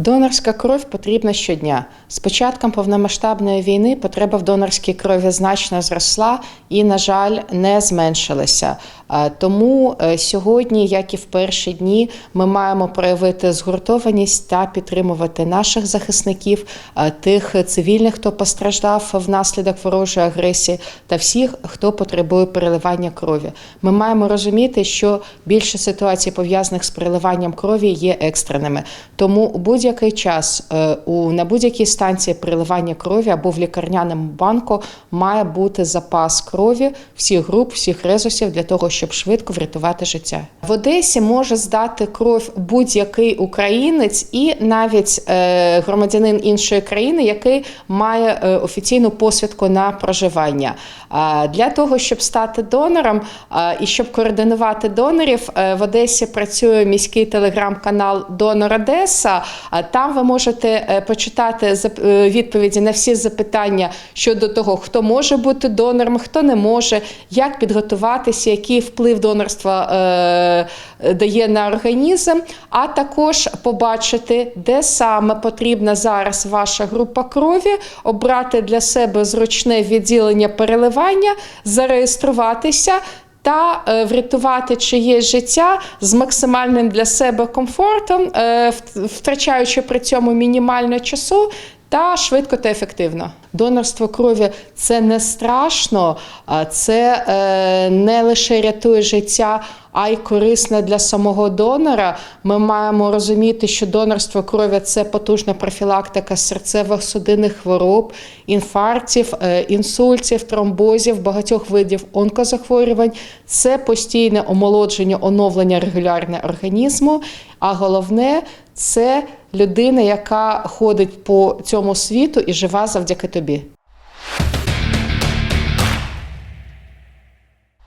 Донорська кров потрібна щодня. З початком повномасштабної війни потреба в донорській крові значно зросла і, на жаль, не зменшилася. Е, Тому е, сьогодні, як і в перші дні, ми маємо проявити згуртованість та підтримувати наших захисників, е, тих цивільних, хто постраждав внаслідок ворожої агресії, та всіх, хто потребує переливання крові. Ми маємо розуміти, що більше ситуацій пов'язаних з переливанням крові є екстреними. Тому у будь-який час у на будь-якій станції переливання крові або в лікарняному банку має бути запас крові всіх груп, всіх резусів для того, щоб швидко врятувати життя. В Одесі може здати кров будь-який українець і навіть е, громадянин іншої країни, який має е, офіційну посвідку на проживання. Для того, щоб стати донором і щоб координувати донорів, е, в Одесі працює міський телеграм-канал Донор Одеса. Там ви можете почитати відповіді на всі запитання щодо того, хто може бути донором, хто не може, як підготуватися, який вплив донорства е, дає на організм, а також побачити, де саме потрібна зараз ваша група крові, обрати для себе зручне відділення переливання, зареєструватися. Та е, врятувати чиє життя з максимальним для себе комфортом, е, втрачаючи при цьому мінімально часу та швидко та ефективно. Донорство крові це не страшно, а це е, не лише рятує життя, а й корисне для самого донора. Ми маємо розуміти, що донорство крові це потужна профілактика серцево-судинних хвороб, інфарктів, е, інсультів, тромбозів, багатьох видів онкозахворювань. Це постійне омолодження, оновлення регулярне організму. А головне це людина, яка ходить по цьому світу і жива завдяки тобі.